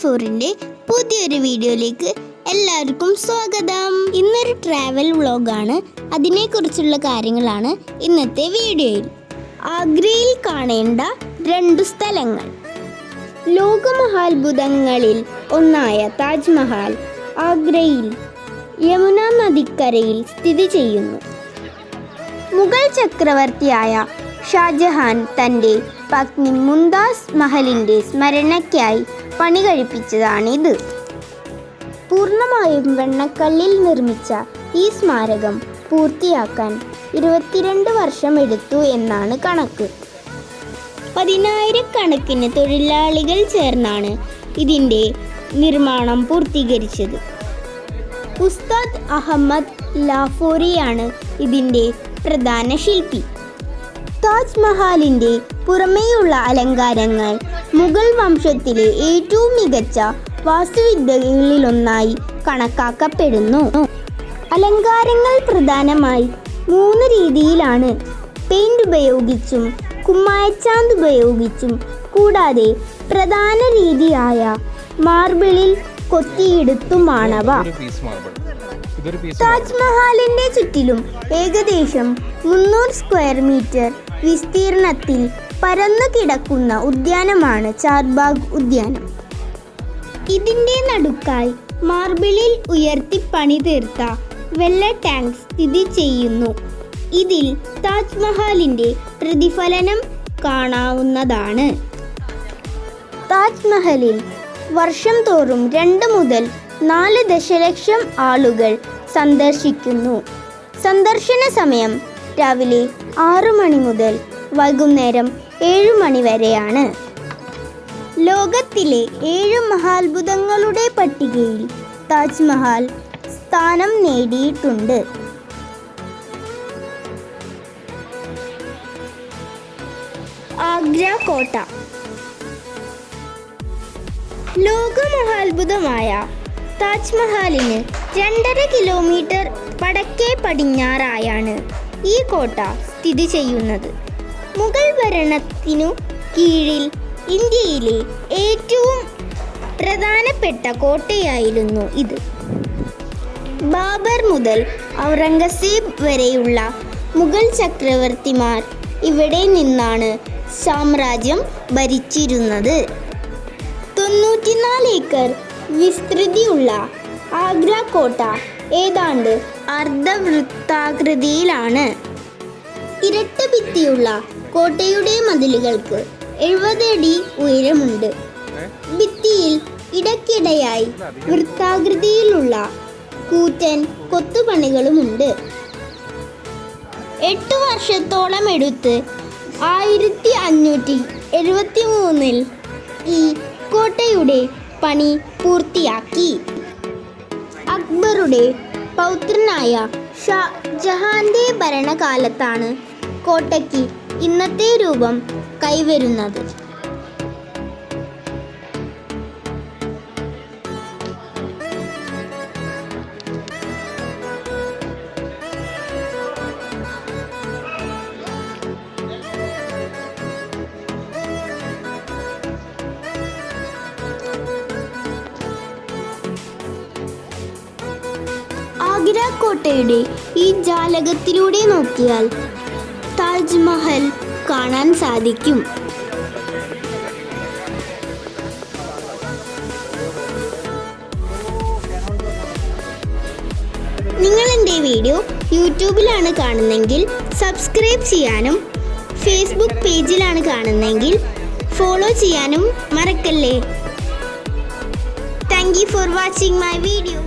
ഫോറിന്റെ പുതിയൊരു വീഡിയോയിലേക്ക് എല്ലാവർക്കും സ്വാഗതം. ഇന്നൊരു ട്രാവൽ വ്ളോഗാണ് അതിനെക്കുറിച്ചുള്ള കാര്യങ്ങളാണ് ഇന്നത്തെ വീഡിയോയിൽ. ആഗ്രയിൽ കാണേണ്ട രണ്ടു സ്ഥലങ്ങൾ. ലോകമഹാത്ഭുതങ്ങളിൽ ഒന്നായ താജ്മഹൽ ആഗ്രയിൽ യമുന നദിക്കരയിൽ സ്ഥിതി ചെയ്യുന്നു. മുഗൾ ചക്രവർത്തിയായ ഷാജഹാൻ തന്റെ പത്നി മുന്താസ് മഹലിന്റെ സ്മരണയ്ക്കായി പണി കഴിപ്പിച്ചതാണിത്. പൂർണമായും വെണ്ണക്കല്ലിൽ നിർമ്മിച്ച ഈ സ്മാരകം പൂർത്തിയാക്കാൻ ഇരുപത്തിരണ്ട് വർഷം എടുത്തു എന്നാണ് കണക്ക്. പതിനായിരക്കണക്കിന് തൊഴിലാളികൾ ചേർന്നാണ് ഇതിന്റെ നിർമ്മാണം പൂർത്തീകരിച്ചത്. ഉസ്താദ് അഹമ്മദ് ലാഫോറിയാണ് ഇതിന്റെ പ്രധാന ശില്പി. താജ്മഹാലിന്റെ പുറമേയുള്ള അലങ്കാരങ്ങൾ മുഗൾ വംശത്തിലെ ഏറ്റവും മികച്ച വാസ്തുവിദ്യകളിലൊന്നായി കണക്കാക്കപ്പെടുന്നു. അലങ്കാരങ്ങൾ പ്രധാനമായി മൂന്ന് രീതിയിലാണ്. പെയിന്റ് ഉപയോഗിച്ചും കുമ്മായച്ചാന്ത് ഉപയോഗിച്ചും കൂടാതെ പ്രധാന രീതിയായ മാർബിളിൽ കൊത്തിയെടുത്തുമാണവ. താജ്മഹാലിന്റെ ചുറ്റിലും ഏകദേശം മുന്നൂറ് സ്ക്വയർ മീറ്റർ വിസ്തീർണത്തിൽ പരന്നു കിടക്കുന്ന ഉദ്യാനമാണ് ചാർബാഗ് ഉദ്യാനം. ഇതിന്റെ നടുക്കായി മാർബിളിൽ ഉയർത്തി പണി തീർത്ത വെള്ള ടാങ്ക് സ്ഥിതി ചെയ്യുന്നു. ഇതിൽ താജ്മഹലിന്റെ പ്രതിഫലനം കാണാവുന്നതാണ്. താജ്മഹലിൽ വർഷം തോറും രണ്ട് മുതൽ നാല് ദശലക്ഷം ആളുകൾ സന്ദർശിക്കുന്നു. സന്ദർശന സമയം രാവിലെ ആറു മണി മുതൽ വൈകുന്നേരം ഏഴു മണിവരെയാണ് ലോകത്തിലെ ഏഴ് മഹാത്ഭുതങ്ങളുടെ പട്ടികയിൽ താജ്മഹൽ സ്ഥാനം നേടിയിട്ടുണ്ട്. ആഗ്ര കോട്ട. ലോകമഹാത്ഭുതമായ താജ്മഹലിന് രണ്ടര കിലോമീറ്റർ വടക്കേ പടിഞ്ഞാറായാണ് ഈ കോട്ട സ്ഥിതി ചെയ്യുന്നത്. മുഗൾ ഭരണത്തിനു കീഴിൽ ഇന്ത്യയിലെ ഏറ്റവും പ്രധാനപ്പെട്ട കോട്ടയായിരുന്നു ഇത്. ബാബർ മുതൽ ഔറംഗസീബ് വരെയുള്ള മുഗൾ ചക്രവർത്തിമാർ ഇവിടെ നിന്നാണ് സാമ്രാജ്യം ഭരിച്ചിരുന്നത്. തൊണ്ണൂറ്റിനാല് ഏക്കർ വിസ്തൃതിയുള്ള ആഗ്ര കോട്ട ഏതാണ്ട് അർദ്ധവൃത്താകൃതിയിലാണ്. ഇരട്ട ഭിത്തിയുള്ള കോട്ടയുടെ മതിലുകൾക്ക് എഴുപത് അടി ഉയരമുണ്ട്. ഭിത്തിയിൽ ഇടയ്ക്കിടെയായി വൃത്താകൃതിയിലുള്ള കൂറ്റൻ കൊത്തുപണികളുമുണ്ട്. എട്ട് വർഷത്തോളം എടുത്ത് ആയിരത്തി അഞ്ഞൂറ്റി എഴുപത്തി മൂന്നിൽ ഈ കോട്ടയുടെ പണി പൂർത്തിയാക്കി. അക്ബറുടെ പൗത്രനായ ഷാ ജഹാന്റെ ഭരണകാലത്താണ് കോട്ടയ്ക്ക് ഇന്നത്തെ രൂപം കൈവരുന്നത്. ആഗ്ര കോട്ടയുടെ ഈ ജാലകത്തിലൂടെ നോക്കിയാൽ താജ്മഹൽ കാണാൻ സാധിക്കും. നിങ്ങൾ എന്റെ വീഡിയോ യൂട്യൂബിലാണ് കാണുന്നതെങ്കിൽ സബ്സ്ക്രൈബ് ചെയ്യാനും ഫേസ്ബുക്ക് പേജിലാണ് കാണുന്നതെങ്കിൽ ഫോളോ ചെയ്യാനും മറക്കല്ലേ. Thank you for watching my video.